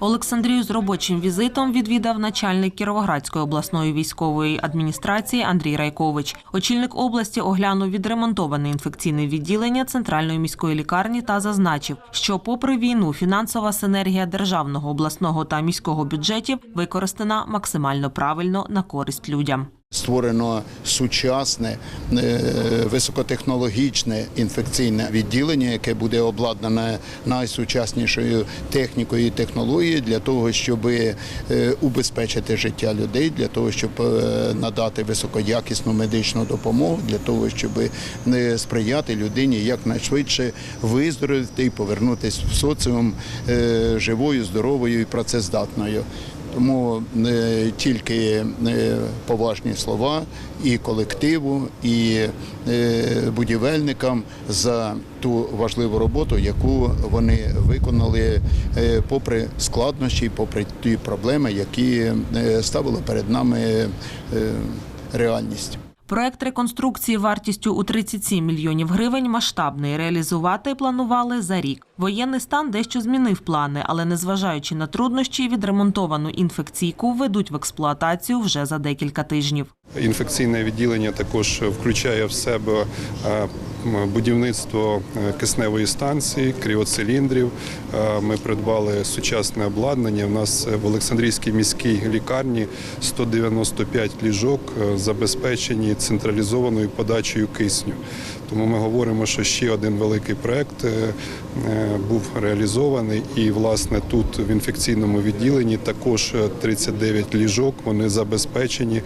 Олександрію з робочим візитом відвідав начальник Кіровоградської обласної військової адміністрації Андрій Райкович. Очільник області оглянув відремонтоване інфекційне відділення центральної міської лікарні та зазначив, що, попри війну, фінансова синергія державного, обласного та міського бюджетів використана максимально правильно на користь людям. Створено сучасне е, високотехнологічне інфекційне відділення, яке буде обладнане найсучаснішою технікою і технологією для того, щоб е, убезпечити життя людей, для того, щоб е, надати високоякісну медичну допомогу, для того, щоб сприяти людині якнайшвидше виздоровити і повернутися в соціум живою, здоровою і працездатною. Тому е, тільки е, поважні слова і колективу, і е, будівельникам за ту важливу роботу, яку вони виконали попри складнощі, попри ті проблеми, які ставили перед нами реальність. Проект реконструкції вартістю у 37 мільйонів гривень масштабний. Реалізувати планували за рік. Воєнний стан дещо змінив плани, але незважаючи на труднощі, відремонтовану інфекційку ведуть в експлуатацію вже за декілька тижнів. Інфекційне відділення також включає в себе е, будівництво е, кисневої станції, кріоциліндрів. Е, Ми придбали сучасне обладнання. У нас в Олександрійській міській лікарні 195 ліжок забезпечені централізованою подачею кисню. Тому ми говоримо, що ще один великий проект був реалізований. І, власне, тут в інфекційному відділенні також е, 39 ліжок. Вони забезпечені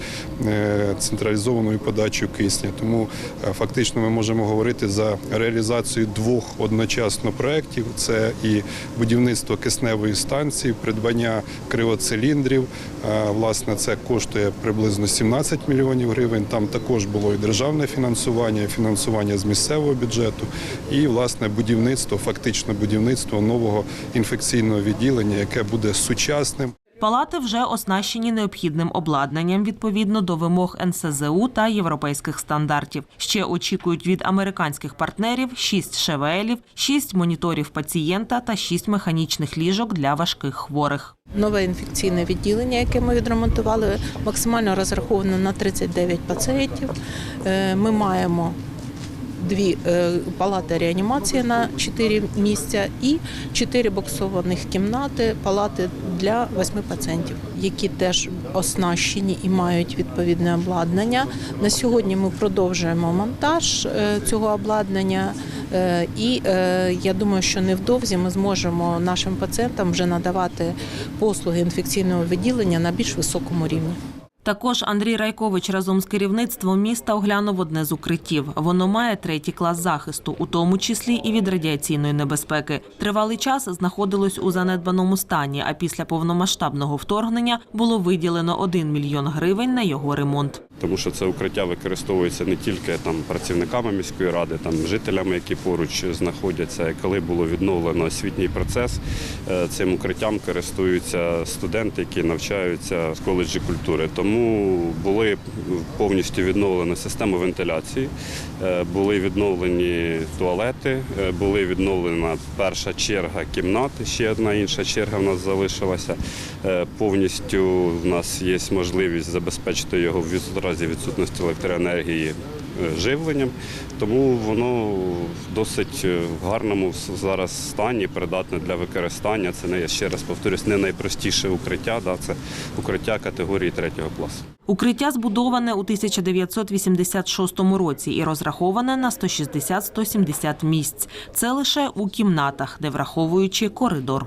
централізованою подачею кисня. Тому е, фактично ми можемо говорити за реалізацію двох одночасно проєктів. Це і будівництво кисневої станції, придбання кривоциліндрів. Е, Власне, це коштує приблизно 17 мільйонів гривень. Там також було і державне фінансування, і фінансування з місцевого бюджету, і власне будівництво, фактично будівництво нового інфекційного відділення, яке буде сучасним. Палати вже оснащені необхідним обладнанням відповідно до вимог НСЗУ та європейських стандартів. Ще очікують від американських партнерів 6 ШВЛів, 6 моніторів пацієнта та 6 механічних ліжок для важких хворих. Нове інфекційне відділення, яке ми відремонтували, максимально розраховано на 39 пацієнтів. Е, Ми маємо дві е, палати реанімації на 4 місця і 4 боксованих кімнати, палати для 8 пацієнтів, які теж оснащені і мають відповідне обладнання. На сьогодні ми продовжуємо монтаж е, цього обладнання. Е, І я думаю, що невдовзі ми зможемо нашим пацієнтам вже надавати послуги інфекційного відділення на більш високому рівні. Також Андрій Райкович разом з керівництвом міста оглянув одне з укриттів. Воно має третій клас захисту, у тому числі і від радіаційної небезпеки. Тривалий час знаходилось у занедбаному стані. А після повномасштабного вторгнення було виділено 1 мільйон гривень на його ремонт. Тому що це укриття використовується не тільки там працівниками міської ради, там жителями, які поруч знаходяться. Коли було відновлено освітній процес, е, цим укриттям користуються студенти, які навчаються в коледжі культури. Тому були повністю відновлена система вентиляції, е, були відновлені туалети, е, були відновлена перша черга кімнат. Ще одна інша черга в нас залишилася. Повністю в нас є можливість забезпечити його в від- разі відсутності електроенергії е, живленням, тому воно в досить е, гарному зараз стані, придатне для використання. Це не я ще раз повторюсь, не найпростіше укриття, да, це укриття категорії третього класу. Укриття збудоване у 1986 році і розраховане на 160-170 місць. Це лише у кімнатах, не враховуючи коридор.